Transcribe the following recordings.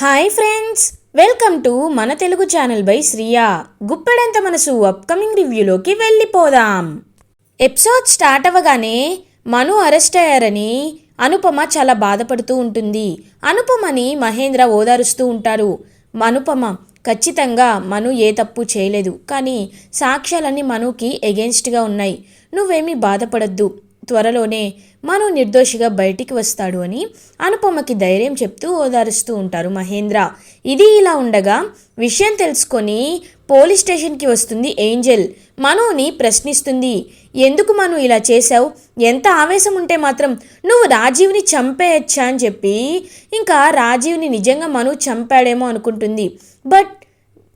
Hi friends welcome to మన Telugu channel by Shriya Guppedantha Manasu upcoming రివ్యూలోకి వెళ్ళిపోదాం. Episode start అవ్వగానే మను arrest అయ్యారని అనుపమ చాలా బాధపడుతూ ఉంటుంది. అనుపమని మహేంద్ర ఓదారుస్తూ ఉంటారు. అనుపమ ఖచ్చితంగా మను ఏ తప్పు చేయలేదు. కానీ సాక్ష్యాలన్నీ మనుకి ఎగెన్స్ట్గా ఉన్నాయి. నువ్వేమీ బాధపడద్దు. త్వరలోనే మను నిర్దోషిగా బయటికి వస్తాడు అని అనుపమకి ధైర్యం చెప్తూ ఓదారుస్తూ ఉంటారు మహేంద్ర. ఇది ఇలా ఉండగా విషయం తెలుసుకొని పోలీస్ స్టేషన్కి వస్తుంది ఏంజెల్. మనుని ప్రశ్నిస్తుంది ఎందుకు మను ఇలా చేశావు? ఎంత ఆవేశం ఉంటే మాత్రం నువ్వు రాజీవ్ని చంపేయచ్చా? అని చెప్పి ఇంకా రాజీవ్ని నిజంగా మను చంపాడేమో అనుకుంటుంది. బట్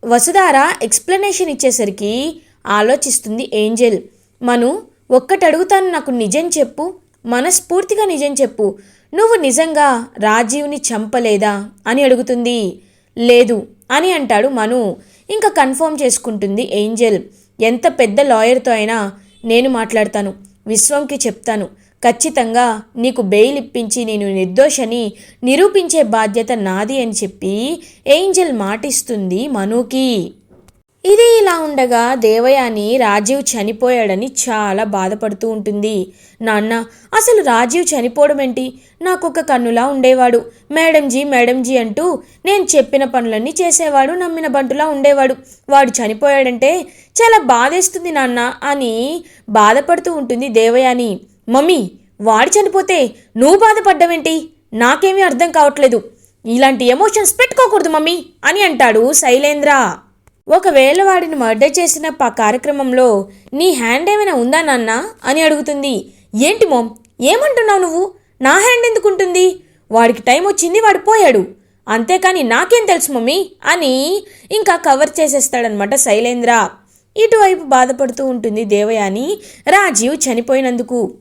వసుధార ఎక్స్ప్లెనేషన్ ఇచ్చేసరికి ఆలోచిస్తుంది ఏంజెల్. మను ఒక్కటి అడుగుతాను నాకు నిజం చెప్పు మనస్ఫూర్తిగా నిజం చెప్పు. నువ్వు నిజంగా రాజీవ్ని చంపలేదా? అని అడుగుతుంది. లేదు అని అంటాడు మను. ఇంకా కన్ఫర్మ్ చేసుకుంటుంది ఏంజెల్. ఎంత పెద్ద లాయర్తో అయినా నేను మాట్లాడతాను విశ్వంకి చెప్తాను. ఖచ్చితంగా నీకు బెయిల్ ఇప్పించి నేను నిర్దోషని నిరూపించే బాధ్యత నాది అని చెప్పి ఏంజెల్ మాటిస్తుంది మనుకి. ఇది ఇలా ఉండగా దేవయాని రాజీవ్ చనిపోయాడని చాలా బాధపడుతూ ఉంటుంది. నాన్న అసలు రాజీవ్ చనిపోవడం ఏంటి నాకు ఒక కన్నులా ఉండేవాడు. మేడంజీ మేడంజీ అంటూ నేను చెప్పిన పనులన్నీ చేసేవాడు నమ్మిన బంటులా ఉండేవాడు. వాడు చనిపోయాడంటే చాలా బాధేస్తుంది నాన్న అని బాధపడుతూ ఉంటుంది దేవయాని. మమ్మీ వాడు చనిపోతే నువ్వు బాధపడ్డవేంటి? నాకేమీ అర్థం కావట్లేదు. ఇలాంటి ఎమోషన్స్ పెట్టుకోకూడదు మమ్మీ అని అంటాడు శైలేంద్ర. ఒకవేళ వాడిని మర్డర్ చేసిన కార్యక్రమంలో నీ హ్యాండ్ ఏమైనా ఉందా నాన్న? అని అడుగుతుంది. ఏంటి మోమ్? ఏమంటున్నావు నువ్వు? నా హ్యాండ్ ఎందుకు ఉంటుంది వాడికి టైం వచ్చింది వాడు పోయాడు. అంతేకాని నాకేం తెలుసు మమ్మీ? అని ఇంకా కవర్ చేసేస్తాడనమాట శైలేంద్ర. ఇటువైపు బాధపడుతూ ఉంటుంది దేవయాని. రాజీవ్ చనిపోయినందుకు.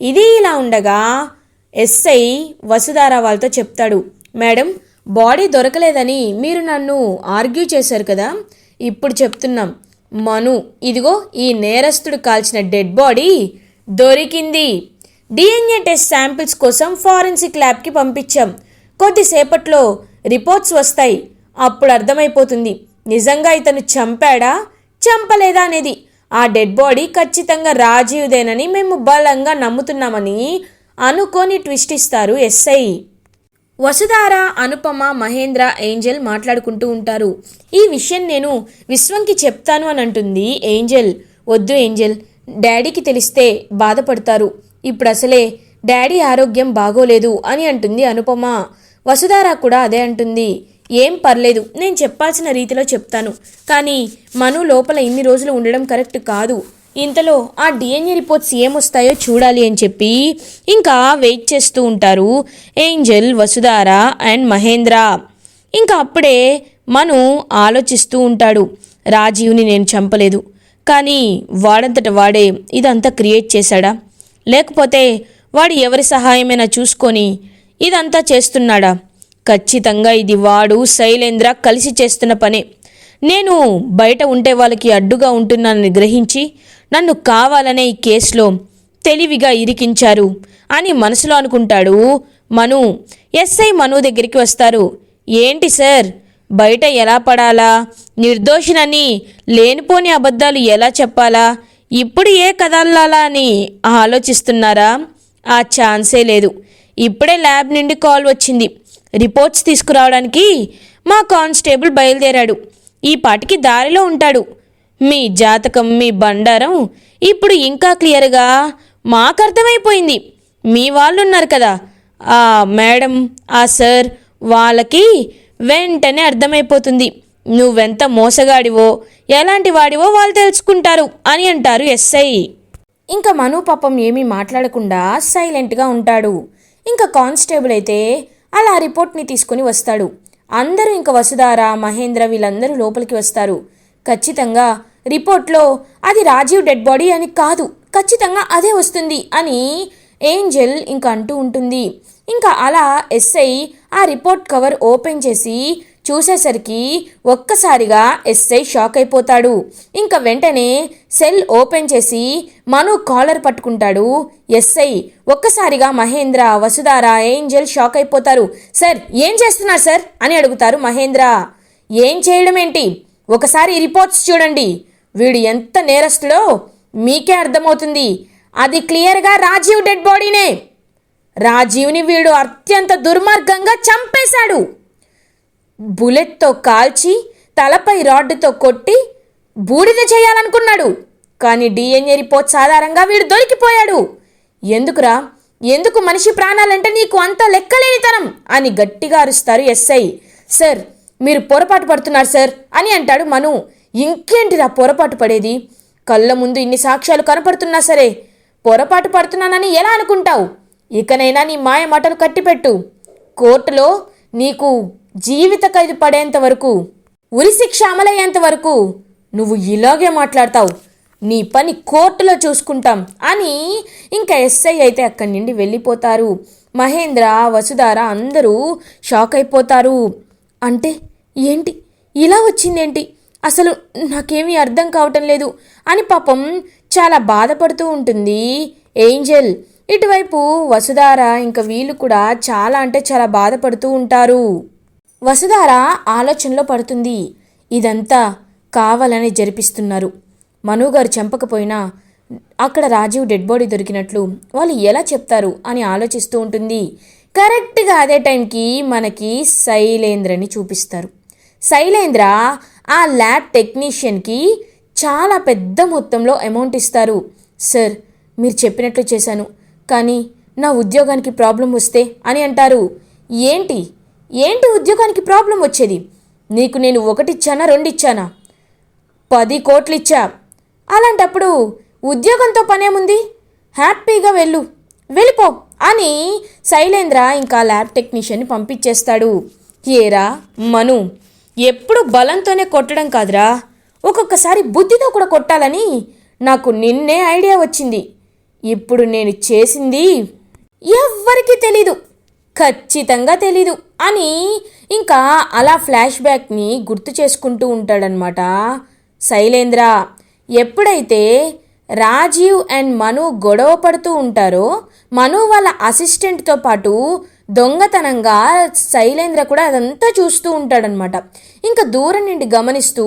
ఇది ఇలా ఉండగా ఎస్ఐ వసుధార వాళ్ళతో చెప్తాడు. మేడం బాడీ దొరకలేదని మీరు నన్ను ఆర్గ్యూ చేశారు కదా? ఇప్పుడు చెప్తున్నాం. మను ఇదిగో ఈ నేరస్తుడు కాల్చిన డెడ్ బాడీ దొరికింది. డిఎన్ఏ టెస్ట్ శాంపిల్స్ కోసం ఫారెన్సిక్ ల్యాబ్కి పంపించాం. కొద్దిసేపట్లో రిపోర్ట్స్ వస్తాయి. అప్పుడు అర్థమైపోతుంది. నిజంగా ఇతను చంపాడా? చంపలేదా అనేది. ఆ డెడ్ బాడీ ఖచ్చితంగా రాజీవ్దేనని మేము బలంగా నమ్ముతున్నామని అనుకొని ట్విస్ట్ ఇస్తారు ఎస్ఐ. వసుధార అనుపమ మహేంద్ర ఏంజెల్ మాట్లాడుకుంటూ ఉంటారు. ఈ విషయం నేను విశ్వంకి చెప్తాను అని అంటుంది ఏంజెల్. వద్దు ఏంజెల్ డాడీకి తెలిస్తే బాధపడతారు. ఇప్పుడు అసలే డాడీ ఆరోగ్యం బాగోలేదు అని అంటుంది అనుపమ. వసుధార కూడా అదే అంటుంది. ఏం పర్లేదు నేను చెప్పాల్సిన రీతిలో చెప్తాను. కానీ మను లోపల ఇన్ని రోజులు ఉండడం కరెక్ట్ కాదు. ఇంతలో ఆ డిఎన్ఏ రిపోర్ట్స్ ఏమొస్తాయో చూడాలి అని చెప్పి ఇంకా వెయిట్ చేస్తూ ఉంటారు ఏంజల్ వసుధార అండ్ మహేంద్ర. ఇంకా అప్పుడే మను ఆలోచిస్తూ ఉంటాడు. రాజీవ్ని నేను చంపలేదు. కానీ వాడంతట వాడే ఇదంతా క్రియేట్ చేశాడా? లేకపోతే వాడు ఎవరి సహాయమైనా చూసుకొని ఇదంతా చేస్తున్నాడా? ఖచ్చితంగా ఇది వాడు శైలేంద్ర కలిసి చేస్తున్న పనే. నేను బయట ఉండే వాళ్ళకి అడ్డుగా ఉంటున్నానని గ్రహించి నన్ను కావాలనే ఈ కేసులో తెలివిగా ఇరికించారు అని మనసులో అనుకుంటాడు మను. ఎస్ఐ మను దగ్గరికి వస్తారు. ఏంటి సార్? బయట ఎలా పడాలా? నిర్దోషినని లేనిపోని అబద్ధాలు ఎలా చెప్పాలా? ఇప్పుడు ఏ కదలాలా అని ఆలోచిస్తున్నారా? ఆ ఛాన్సే లేదు. ఇప్పుడే ల్యాబ్ నుండి కాల్ వచ్చింది. రిపోర్ట్స్ తీసుకురావడానికి మా కానిస్టేబుల్ బయలుదేరాడు. ఈ పాటికి దారిలో ఉంటాడు. మీ జాతకం మీ బండారం ఇప్పుడు ఇంకా క్లియర్గా మాకు అర్థమైపోయింది. మీ వాళ్ళు ఉన్నారు కదా. ఆ మేడం ఆ సార్ వాళ్ళకి వెంటనే అర్థమైపోతుంది. నువ్వెంత మోసగాడివో ఎలాంటి వాడివో వాళ్ళు తెలుసుకుంటారు అని అంటారు ఎస్ఐ. ఇంకా మను పాపం ఏమీ మాట్లాడకుండా సైలెంట్గా ఉంటాడు. ఇంకా కానిస్టేబుల్ అయితే అలా రిపోర్ట్ని తీసుకుని వస్తాడు. అందరూ ఇంకా వసుధార మహేంద్ర వీళ్ళందరూ లోపలికి వస్తారు. ఖచ్చితంగా రిపోర్ట్లో అది రాజీవ్ డెడ్ బాడీ అని కాదు ఖచ్చితంగా అదే వస్తుంది అని ఏంజెల్ ఇంకా అంటూ ఉంటుంది. ఇంకా అలా ఎస్ఐ ఆ రిపోర్ట్ కవర్ ఓపెన్ చేసి చూసేసరికి ఒక్కసారిగా ఎస్ఐ షాక్ అయిపోతాడు. ఇంకా వెంటనే సెల్ ఓపెన్ చేసి మను కాలర్ పట్టుకుంటాడు ఎస్ఐ. ఒక్కసారిగా మహేంద్ర వసుధార ఏంజల్ షాక్ అయిపోతారు. సార్ ఏం చేస్తున్నారు సార్? అని అడుగుతారు మహేంద్ర. ఏం చేయడం ఏంటి ఒకసారి రిపోర్ట్స్ చూడండి. వీడు ఎంత నేరస్తుడో మీకే అర్థమవుతుంది. అది క్లియర్గా రాజీవ్ డెడ్ బాడీనే. రాజీవ్ని వీడు అత్యంత దుర్మార్గంగా చంపేశాడు. బుల్లెట్తో కాల్చి తలపై రాడ్డుతో కొట్టి బూడిద చేయాలనుకున్నాడు. కానీ డిఎన్ఏ రిపోర్ట్స్ ఆధారంగా వీడు దొరికిపోయాడు. ఎందుకురా? ఎందుకు మనిషి ప్రాణాలంటే నీకు అంత లెక్కలేనితనం అని గట్టిగా అరుస్తారు ఎస్ఐ. సార్ మీరు పొరపాటు పడుతున్నారు సార్ అని అంటాడు మను. ఇంకేంటిరా పొరపాటు పడేది? కళ్ళ ముందు ఇన్ని సాక్ష్యాలు కనపడుతున్నా సరే పొరపాటు పడుతున్నానని ఎలా అనుకుంటావు? ఇకనైనా నీ మాయ మాటలు కట్టిపెట్టు. కోర్టులో నీకు జీవిత ఖైదు పడేంత వరకు ఉరిశిక్ష అమలయ్యేంత వరకు నువ్వు ఇలాగే మాట్లాడతావు. నీ పని కోర్టులో చూసుకుంటాం అని ఇంకా ఎస్ఐ అయితే అక్కడి నుండి వెళ్ళిపోతారు. మహేంద్ర వసుధార అందరూ షాక్ అయిపోతారు. అంటే ఏంటి? ఇలా వచ్చిందేంటి? అసలు నాకేమీ అర్థం కావటం లేదు అని పాపం చాలా బాధపడుతూ ఉంటుంది ఏంజల్. ఇటువైపు వసుధార ఇంకా వీళ్ళు కూడా చాలా అంటే చాలా బాధపడుతూ ఉంటారు. వసుధార ఆలోచనలో పడుతుంది. ఇదంతా కావాలని జరిపిస్తున్నారు. మనుగారు చంపకపోయినా అక్కడ రాజీవ్ డెడ్ బాడీ దొరికినట్లు వాళ్ళు ఎలా చెప్తారు అని ఆలోచిస్తూ ఉంటుంది. కరెక్ట్గా అదే టైంకి మనకి శైలేంద్రని చూపిస్తారు. శైలేంద్ర ఆ ల్యాబ్ టెక్నీషియన్కి చాలా పెద్ద మొత్తంలో అమౌంట్ ఇస్తారు. సార్ మీరు చెప్పినట్లు చేశాను. కానీ నా ఉద్యోగానికి ప్రాబ్లం వస్తే అని అంటారు. ఏంటి? ఏంటి ఉద్యోగానికి ప్రాబ్లం వచ్చేది? నీకు నేను ఒకటిచ్చానా రెండిచ్చానా? పది కోట్లు ఇచ్చా అలాంటప్పుడు ఉద్యోగంతో పనేముంది? హ్యాపీగా వెళ్ళు. వెళ్ళిపో అని శైలేంద్ర ఇంకా ల్యాబ్ టెక్నీషియన్ని పంపించేస్తాడు. ఏరా మను ఎప్పుడు బలంతోనే కొట్టడం కాదురా. ఒక్కొక్కసారి బుద్ధితో కూడా కొట్టాలని నాకు నిన్నే ఐడియా వచ్చింది. ఇప్పుడు నేను చేసింది ఎవ్వరికీ తెలీదు. ఖచ్చితంగా తెలీదు అని ఇంకా అలా ఫ్లాష్ బ్యాక్ని గుర్తు చేసుకుంటూ ఉంటాడనమాట శైలేంద్ర ఎప్పుడైతే రాజీవ్ అండ్ మను గొడవ పడుతూ ఉంటారో మను వాళ్ళ అసిస్టెంట్తో పాటు దొంగతనంగా శైలేంద్ర కూడా అదంతా చూస్తూ ఉంటాడనమాట ఇంకా దూరం నుండి గమనిస్తూ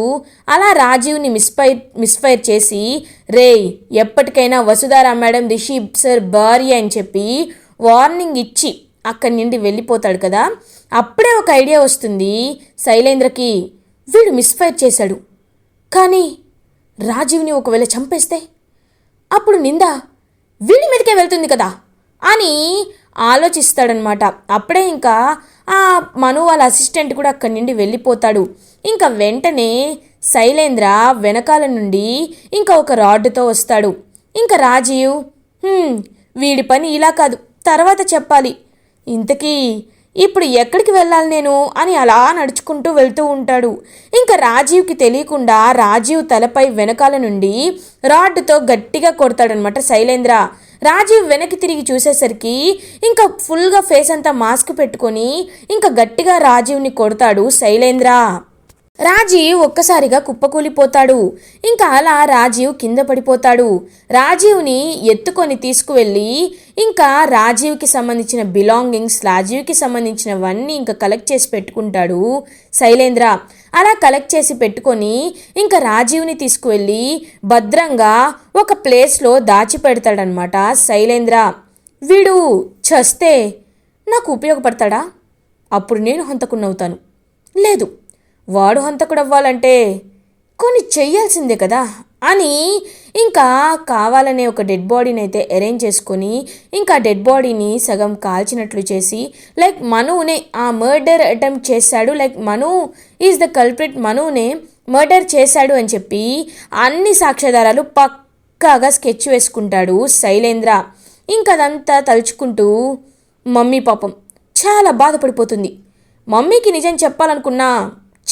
అలా రాజీవ్ని మిస్ఫైర్ మిస్ఫైర్ చేసి రే ఎప్పటికైనా వసుధారా మేడం రిషి సార్ భార్య అని చెప్పి వార్నింగ్ ఇచ్చి అక్కడి నుండి వెళ్ళిపోతాడు కదా అప్పుడే ఒక ఐడియా వస్తుంది. శైలేంద్రకి వీడు మిస్ఫైర్ చేశాడు. కానీ రాజీవ్ని ఒకవేళ చంపేస్తే? అప్పుడు నింద వీడి మీదకే వెళ్తుంది కదా అని ఆలోచిస్తాడనమాట. అప్పుడే ఇంకా ఆ మను వాళ్ళ అసిస్టెంట్ కూడా అక్కడి నుండి వెళ్ళిపోతాడు. ఇంకా వెంటనే శైలేంద్ర వెనకాల నుండి ఇంకా ఒక రాడ్డుతో వస్తాడు. ఇంకా రాజీవ్ వీడి పని ఇలా కాదు. తర్వాత చెప్పాలి. ఇంతకీ ఇప్పుడు ఎక్కడికి వెళ్ళాలి నేను అని అలా నడుచుకుంటూ వెళ్తూ ఉంటాడు. ఇంకా రాజీవ్కి తెలియకుండా రాజీవ్ తలపై వెనకాల నుండి రాడ్డుతో గట్టిగా కొడతాడనమాట శైలేంద్ర. రాజీవ్ వెనక్కి తిరిగి చూసేసరికి ఇంకా ఫుల్గా ఫేస్ అంతా మాస్క్ పెట్టుకొని ఇంకా గట్టిగా రాజీవ్ని కొడతాడు శైలేంద్ర. రాజీవ్ ఒక్కసారిగా కుప్పకూలిపోతాడు. ఇంకా అలా రాజీవ్ కింద పడిపోతాడు. రాజీవ్ని ఎత్తుకొని తీసుకువెళ్ళి ఇంకా రాజీవ్కి సంబంధించిన బిలాంగింగ్స్ రాజీవ్కి సంబంధించినవన్నీ ఇంకా కలెక్ట్ చేసి పెట్టుకుంటాడు శైలేంద్ర. అలా కలెక్ట్ చేసి పెట్టుకొని ఇంకా రాజీవ్ని తీసుకువెళ్ళి భద్రంగా ఒక ప్లేస్లో దాచిపెడతాడనమాట శైలేంద్ర. వీడు చస్తే నాకు ఉపయోగపడతాడా? అప్పుడు నేను హంతకున్నవుతాను లేదు వాడు హంతకుడవ్వాలంటే కొన్ని చెయ్యాల్సిందే కదా అని ఇంకా కావాలనే ఒక డెడ్ బాడీని అయితే అరేంజ్ చేసుకొని ఇంకా డెడ్ బాడీని సగం కాల్చినట్లు చేసి లైక్ మనునే ఆ మర్డర్ అటెంప్ట్ చేశాడు like Manu is the culprit మనునే murder చేశాడు అని చెప్పి అన్ని సాక్ష్యాధారాలు పక్కాగా స్కెచ్ వేసుకుంటాడు శైలేంద్ర. ఇంకా అదంతా తలుచుకుంటూ మమ్మీ పాపం చాలా బాధపడిపోతుంది. మమ్మీకి నిజం చెప్పాలనుకున్నా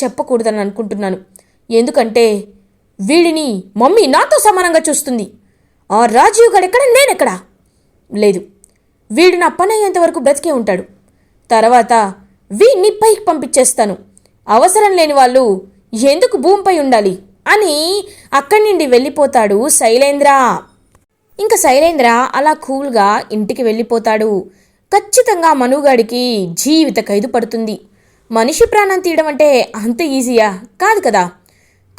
చెప్పకూడదని అనుకుంటున్నాను. ఎందుకంటే వీడిని మమ్మీ నాతో సమానంగా చూస్తుంది. ఆ రాజీవ్ గడెక్కడ? నేనెక్కడా? లేదు. వీడు నా పని అయ్యేంత వరకు బ్రతికే ఉంటాడు. తర్వాత వీడిని పైకి పంపించేస్తాను. అవసరం లేని వాళ్ళు ఎందుకు భూమిపై ఉండాలి? అని అక్కడి నుండి వెళ్ళిపోతాడు శైలేంద్ర. ఇంకా శైలేంద్ర అలా కూల్గా ఇంటికి వెళ్ళిపోతాడు. ఖచ్చితంగా మనుగాడికి జీవిత ఖైదు పడుతుంది. మనిషి ప్రాణం తీయడం అంటే అంత ఈజీయా? కాదు కదా.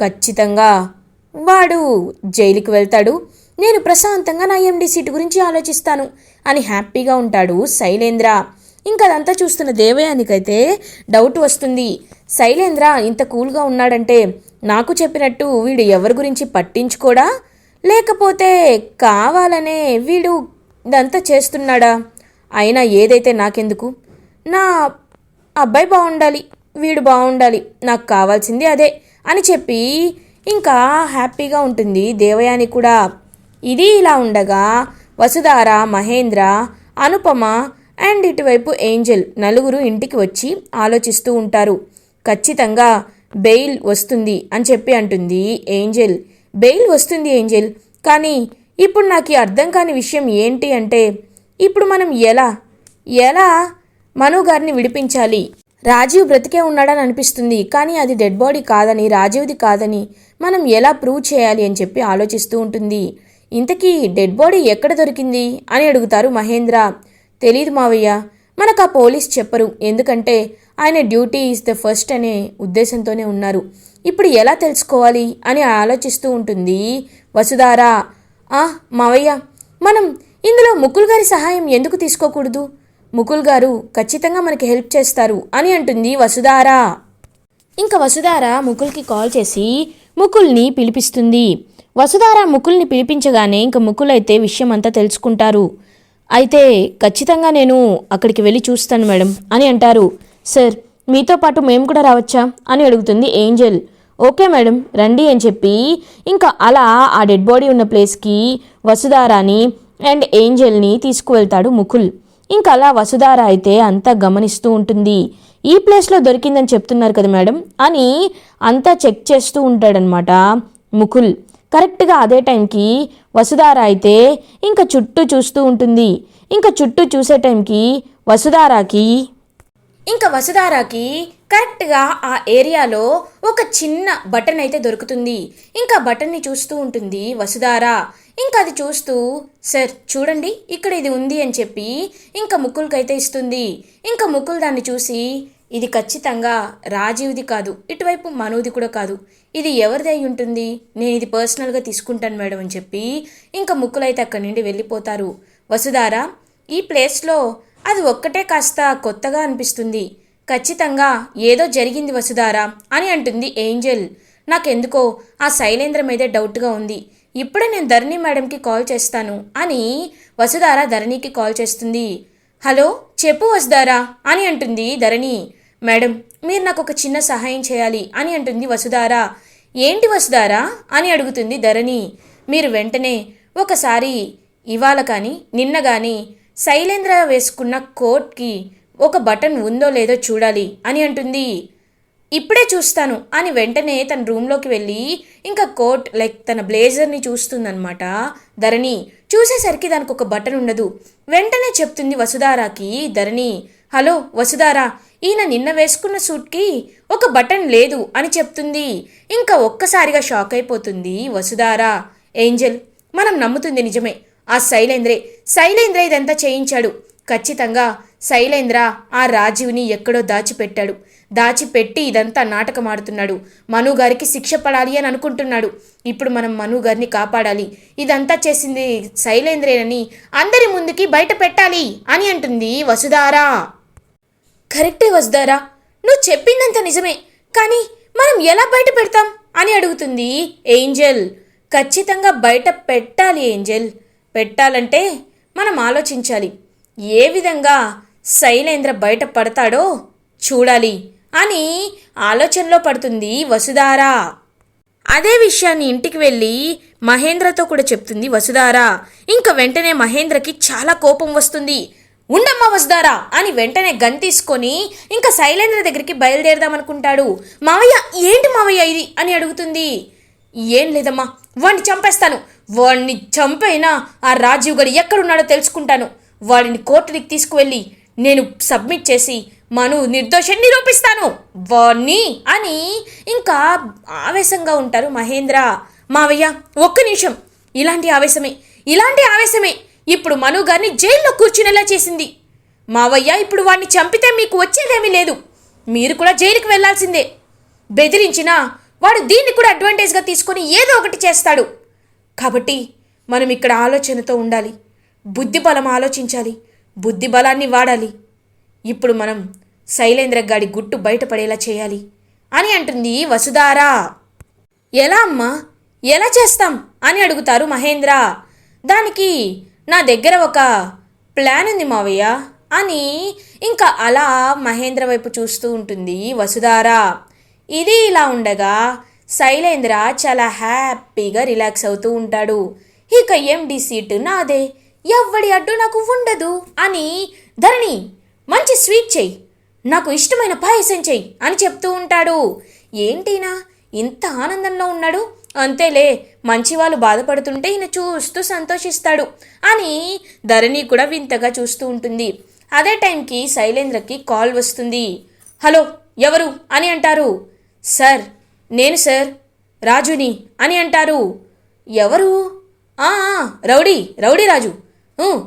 ఖచ్చితంగా. వాడు జైలుకి వెళ్తాడు. నేను ప్రశాంతంగా నా ఎండి సీటు గురించి ఆలోచిస్తాను అని హ్యాపీగా ఉంటాడు శైలేంద్ర. ఇంకా అదంతా చూస్తున్న దేవయానికైతే డౌట్ వస్తుంది. శైలేంద్ర ఇంత కూల్గా ఉన్నాడంటే నాకు చెప్పినట్టు వీడు ఎవరి గురించి పట్టించుకోడా? లేకపోతే కావాలనే వీడు ఇదంతా చేస్తున్నాడా? అయినా ఏదైతే నాకెందుకు? నా అబ్బాయి బాగుండాలి వీడు బాగుండాలి నాకు కావాల్సింది అదే అని చెప్పి ఇంకా హ్యాపీగా ఉంటుంది దేవయాని కూడా. ఇది ఇలా ఉండగా వసుధార మహేంద్ర అనుపమ అండ్ ఇటువైపు ఏంజల్ నలుగురు ఇంటికి వచ్చి ఆలోచిస్తూ ఉంటారు. ఖచ్చితంగా బెయిల్ వస్తుంది అని చెప్పి అంటుంది ఏంజెల్. బెయిల్ వస్తుంది ఏంజెల్ కానీ ఇప్పుడు నాకు అర్థం కాని విషయం ఏంటి అంటే ఇప్పుడు మనం ఎలా ఎలా మను గారిని విడిపించాలి. రాజీవ్ బ్రతికే ఉన్నాడని అనిపిస్తుంది. కానీ అది డెడ్ బాడీ కాదని రాజీవ్ది కాదని మనం ఎలా ప్రూవ్ చేయాలి అని చెప్పి ఆలోచిస్తూ ఉంటుంది. ఇంతకీ డెడ్ బాడీ ఎక్కడ దొరికింది అని అడుగుతారు మహేంద్ర. తెలీదు మావయ్య. మనకు ఆ పోలీస్ చెప్పరు. ఎందుకంటే ఆయన డ్యూటీ ఈజ్ ద ఫస్ట్ అనే ఉద్దేశంతోనే ఉన్నారు. ఇప్పుడు ఎలా తెలుసుకోవాలి అని ఆలోచిస్తూ ఉంటుంది వసుధారా. ఆ మావయ్య. మనం ఇందులో ముకుల్ గారి సహాయం ఎందుకు తీసుకోకూడదు? ముకుల్ గారు ఖచ్చితంగా మనకి హెల్ప్ చేస్తారు అని అంటుంది వసుధారా. ఇంకా వసుధార ముకుల్కి కాల్ చేసి ముకుల్ని పిలిపిస్తుంది. వసుధార ముకుల్ని పిలిపించగానే ఇంకా ముకుల్ అయితే విషయం అంతా తెలుసుకుంటారు. అయితే ఖచ్చితంగా నేను అక్కడికి వెళ్ళి చూస్తాను మేడం అని అంటారు. సార్ మీతో పాటు మేము కూడా రావచ్చా? అని అడుగుతుంది ఏంజల్. ఓకే మేడం రండి అని చెప్పి ఇంకా అలా ఆ డెడ్ బాడీ ఉన్న ప్లేస్కి వసుధారాని అండ్ ఏంజల్ని తీసుకువెళ్తాడు ముకుల్. ఇంకా అలా వసుధార అయితే అంతా గమనిస్తూ ఉంటుంది. ఈ ప్లేస్లో దొరికిందని చెప్తున్నారు కదా మేడం. అని అంతా చెక్ చేస్తూ ఉంటాడనమాట ముకుల్. కరెక్ట్గా అదే టైంకి వసుధార అయితే ఇంకా చుట్టూ చూస్తూ ఉంటుంది. ఇంకా చుట్టూ చూసే టైంకి వసుధారాకి ఇంకా వసుధారాకి కరెక్ట్గా ఆ ఏరియాలో ఒక చిన్న బటన్ అయితే దొరుకుతుంది. ఇంకా బటన్ని చూస్తూ ఉంటుంది వసుధార. ఇంకా అది చూస్తూ సార్ చూడండి ఇక్కడ ఇది ఉంది అని చెప్పి ఇంకా ముకుల్కైతే ఇస్తుంది. ఇంకా ముకుల్ దాన్ని చూసి ఇది ఖచ్చితంగా రాజీవ్ది కాదు ఇటువైపు మనూది కూడా కాదు. ఇది ఎవరిది అయి ఉంటుంది? నేను ఇది పర్సనల్గా తీసుకుంటాను మేడం అని చెప్పి ఇంకా ముక్కులైతే అక్కడి నుండి వెళ్ళిపోతారు. వసుధార ఈ ప్లేస్లో అది ఒక్కటే కాస్త కొత్తగా అనిపిస్తుంది. ఖచ్చితంగా ఏదో జరిగింది వసుధారా అని అంటుంది ఏంజెల్. నాకెందుకో ఆ శైలేంద్ర మీదే డౌట్గా ఉంది. ఇప్పుడే నేను ధరణి మేడంకి కాల్ చేస్తాను అని వసుధార ధరణికి కాల్ చేస్తుంది. హలో చెప్పు వసుధారా అని అంటుంది ధరణి. మేడం మీరు నాకు ఒక చిన్న సహాయం చేయాలి అని అంటుంది వసుధార. ఏంటి వసుధారా అని అడుగుతుంది ధరణి. మీరు వెంటనే ఒకసారి ఇవాళ కానీ నిన్న కానీ శైలేంద్ర వేసుకున్న కోట్కి ఒక బటన్ ఉందో లేదో చూడాలి అని అంటుంది. ఇప్పుడే చూస్తాను అని వెంటనే తన రూమ్లోకి వెళ్ళి ఇంకా కోట్ లైక్ తన బ్లేజర్ని చూస్తుందనమాట ధరణి చూసేసరికి దానికి ఒక బటన్ ఉండదు. వెంటనే చెప్తుంది వసుధారాకి ధరణి హలో వసుధారా ఈయన నిన్న వేసుకున్న సూట్కి ఒక బటన్ లేదు అని చెప్తుంది. ఇంకా ఒక్కసారిగా షాక్ అయిపోతుంది వసుధారా. ఏంజల్ మనం నమ్ముతుంది నిజమే. ఆ శైలేంద్రే శైలేంద్ర ఇదంతా చేయించాడు. ఖచ్చితంగా శైలేంద్ర ఆ రాజీవ్ని ఎక్కడో దాచిపెట్టాడు. దాచిపెట్టి ఇదంతా నాటకం ఆడుతున్నాడు శిక్ష పడాలి అని అనుకుంటున్నాడు. ఇప్పుడు మనం మనుగారిని కాపాడాలి. ఇదంతా చేసింది శైలేంద్రేనని అందరి ముందుకి బయట పెట్టాలి అని అంటుంది వసుధారా. కరెక్టే వసుధారా. నువ్వు చెప్పిందంత నిజమే. కానీ మనం ఎలా బయట పెడతాం అని అడుగుతుంది ఏంజల్. ఖచ్చితంగా బయట పెట్టాలి ఏంజల్. పెట్టాలంటే మనం ఆలోచించాలి. ఏ విధంగా శైలేంద్ర బయట పడతాడో చూడాలి అని ఆలోచనలో పడుతుంది వసుధారా. అదే విషయాన్ని ఇంటికి వెళ్ళి మహేంద్రతో కూడా చెప్తుంది వసుధార. ఇంకా వెంటనే మహేంద్రకి చాలా కోపం వస్తుంది. ఉండమ్మా వసుధారా అని వెంటనే గన్ తీసుకొని ఇంకా శైలేంద్ర దగ్గరికి బయలుదేరదామనుకుంటాడు. మావయ్య ఏంటి మావయ్య ఇది అని అడుగుతుంది. ఏం లేదమ్మా వాడిని చంపేస్తాను. వాడిని చంపైనా ఆ రాజీవ్ గడి ఎక్కడున్నాడో తెలుసుకుంటాను. వాడిని కోర్టుకి తీసుకువెళ్ళి నేను సబ్మిట్ చేసి మను నిర్దోషం నిరూపిస్తాను. వాణ్ణి అని ఇంకా ఆవేశంగా ఉంటారు మహేంద్ర. మావయ్య ఒక్క నిమిషం. ఇలాంటి ఆవేశమే ఇలాంటి ఆవేశమే. ఇప్పుడు మను గారిని జైల్లో కూర్చునేలా చేసింది. మావయ్య ఇప్పుడు వాడిని చంపితే మీకు వచ్చేదేమీ లేదు. మీరు కూడా జైలుకి వెళ్ళాల్సిందే. బెదిరించినా వాడు దీన్ని కూడా అడ్వాంటేజ్గా తీసుకొని ఏదో ఒకటి చేస్తాడు. కాబట్టి మనం ఇక్కడ ఆలోచనతో ఉండాలి. బుద్ధి బలం ఆలోచించాలి. బుద్ధి బలాన్ని వాడాలి. ఇప్పుడు మనం శైలేంద్ర గాడి గుట్టు బయటపడేలా చేయాలి అని అంటుంది వసుధారా. ఎలా అమ్మా? ఎలా చేస్తాం? అని అడుగుతారు మహేంద్ర. దానికి నా దగ్గర ఒక ప్లాన్ ఉంది మావయ్య అని ఇంకా అలా మహేంద్ర వైపు చూస్తూ ఉంటుంది వసుధారా. ఇది ఇలా ఉండగా శైలేంద్ర చాలా హ్యాపీగా రిలాక్స్ అవుతూ ఉంటాడు. ఇక ఎండి సీటు నాదే. ఎవ్వడి అడ్డు నాకు ఉండదు అని ధరణి మంచి స్వీట్ చెయ్యి. నాకు ఇష్టమైన పాయసం చెయ్యి అని చెప్తూ ఉంటాడు. ఏంటినా? ఇంత ఆనందంలో ఉన్నాడు? అంతేలే మంచి వాళ్ళు బాధపడుతుంటే ఈయన చూస్తూ సంతోషిస్తాడు అని ధరణి కూడా వింతగా చూస్తూ ఉంటుంది. అదే టైంకి శైలేంద్రకి కాల్ వస్తుంది. హలో ఎవరు? అని అంటారు. సార్ నేను సార్ రాజుని అని అంటారు. ఎవరు? Rowdy rowdy Raju.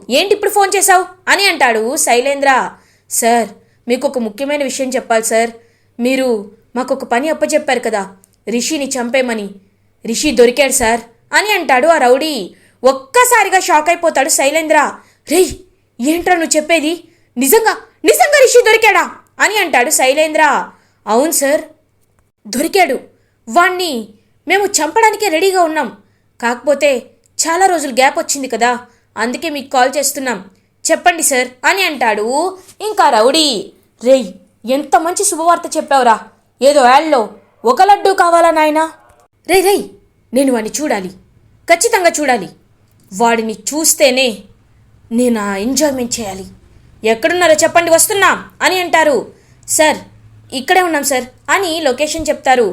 ఏంటి ఇప్పుడు ఫోన్ చేశావు? అని అంటాడు శైలేంద్ర. సార్ మీకు ఒక ముఖ్యమైన విషయం చెప్పాలి సార్. మీరు మాకు ఒక పని అప్పచెప్పారు కదా రిషిని చంపేమని రిషి దొరికాడు సార్ అని అంటాడు ఆ రౌడీ. ఒక్కసారిగా షాక్ అయిపోతాడు శైలేంద్ర. రేయ్ ఏంట్రా నువ్వు చెప్పేది? నిజంగా నిజంగా రిషి దొరికాడా? అని అంటాడు శైలేంద్ర. అవును సార్ దొరికాడు. వాణ్ణి మేము చంపడానికే రెడీగా ఉన్నాం. కాకపోతే చాలా రోజులు గ్యాప్ వచ్చింది కదా అందుకే మీకు కాల్ చేస్తున్నాం. చెప్పండి సార్ అని అంటాడు ఇంకా రౌడీ. రేయ్ ఎంత మంచి శుభవార్త చెప్పావురా. ఏదో యాడ్లో ఒక లడ్డు కావాలా నాయనా? రే రేయ్ నేను వాడిని చూడాలి. ఖచ్చితంగా చూడాలి. వాడిని చూస్తేనే నేను ఆ ఎంజాయ్మెంట్ చేయాలి. ఎక్కడున్నారో చెప్పండి వస్తున్నాం అని అంటారు. సార్ ఇక్కడే ఉన్నాం సార్ అని లొకేషన్ చెప్తారు.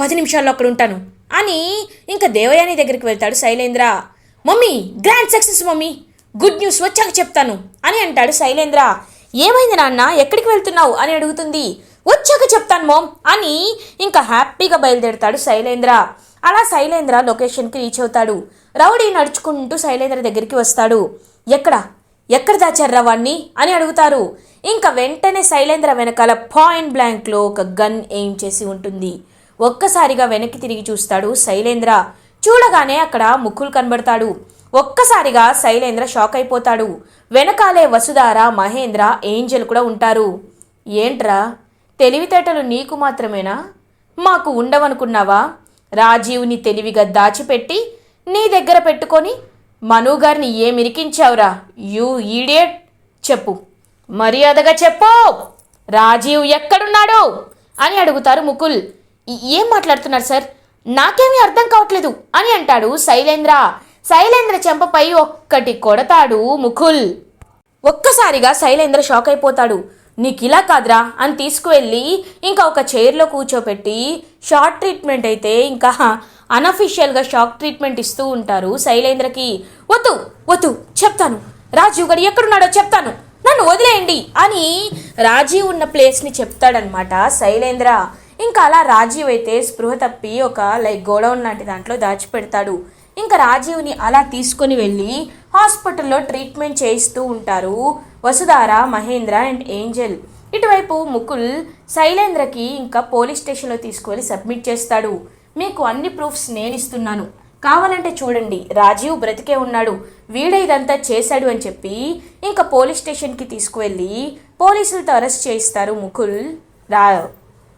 పది నిమిషాల్లో అక్కడ ఉంటాను అని ఇంకా దేవయాని దగ్గరికి వెళ్తాడు Shailendra. Mummy grand success mummy. Good news వచ్చాక చెప్తాను. అని అంటాడు శైలేంద్ర. ఏమైంది నాన్న? ఎక్కడికి వెళ్తున్నావు? అని అడుగుతుంది. వచ్చాక చెప్తాను మోమ్ అని ఇంకా హ్యాపీగా బయలుదేరుతాడు శైలేంద్ర. అలా శైలేంద్ర లొకేషన్కి రీచ్ అవుతాడు. రౌడీ నడుచుకుంటూ శైలేంద్ర దగ్గరికి వస్తాడు. ఎక్కడ? ఎక్కడ దాచారా వాణ్ణి అని అడుగుతారు. ఇంకా వెంటనే శైలేంద్ర వెనకాల పాయింట్ బ్లాంక్లో ఒక గన్ ఎయిమ్ చేసి ఉంటుంది. ఒక్కసారిగా వెనక్కి తిరిగి చూస్తాడు శైలేంద్ర. చూడగానే అక్కడ ముక్కులు కనబడతాడు. ఒక్కసారిగా శైలేంద్ర షాక్ అయిపోతాడు. వెనకాలే వసుధార మహేంద్ర ఏంజల్ కూడా ఉంటారు. ఏంట్రా? తెలివితేటలు నీకు మాత్రమేనా? మాకు ఉండవనుకున్నావా? రాజీవ్ని తెలివిగా దాచిపెట్టి నీ దగ్గర పెట్టుకొని మనుగారిని ఏమిరికించావురా యూ ఈడియట్! చెప్పు. మర్యాదగా చెప్పు! రాజీవ్ ఎక్కడున్నాడు? అని అడుగుతారు ముకుల్. ఏం మాట్లాడుతున్నారు సార్? నాకేమీ అర్థం కావట్లేదు అని అంటాడు శైలేంద్ర. శైలేంద్ర చెంపపై ఒక్కటి కొడతాడు ముకుల్. ఒక్కసారిగా శైలేంద్ర షాక్ అయిపోతాడు. నీకు ఇలా కాదురా అని తీసుకువెళ్ళి ఇంకా ఒక చైర్లో కూర్చోపెట్టి షార్ట్ ట్రీట్మెంట్ అయితే ఇంకా అనఫిషియల్గా షాక్ ట్రీట్మెంట్ ఇస్తూ ఉంటారు శైలేంద్రకి. వద్దు వద్దు చెప్తాను. రాజీవ్ గారు ఎక్కడున్నాడో చెప్తాను. నన్ను వదిలేయండి అని రాజీవ్ ఉన్న ప్లేస్ని చెప్తాడనమాట శైలేంద్ర. ఇంకా అలా రాజీవ్ అయితే స్పృహ తప్పి ఒక లైక్ గోడౌన్ లాంటి దాంట్లో దాచిపెడతాడు. ఇంకా రాజీవ్ని అలా తీసుకొని వెళ్ళి హాస్పిటల్లో ట్రీట్మెంట్ చేయిస్తూ ఉంటారు వసుధార మహేంద్ర అండ్ ఏంజల్. ఇటువైపు ముకుల్ శైలేంద్రకి ఇంకా పోలీస్ స్టేషన్లో తీసుకువెళ్ళి సబ్మిట్ చేస్తాడు. మీకు అన్ని ప్రూఫ్స్ నేను ఇస్తున్నాను. కావాలంటే చూడండి రాజీవ్ బ్రతికే ఉన్నాడు. వీడే ఇదంతా చేశాడు అని చెప్పి ఇంకా పోలీస్ స్టేషన్కి తీసుకువెళ్ళి పోలీసులతో అరెస్ట్ చేయిస్తారు ముకుల్ రా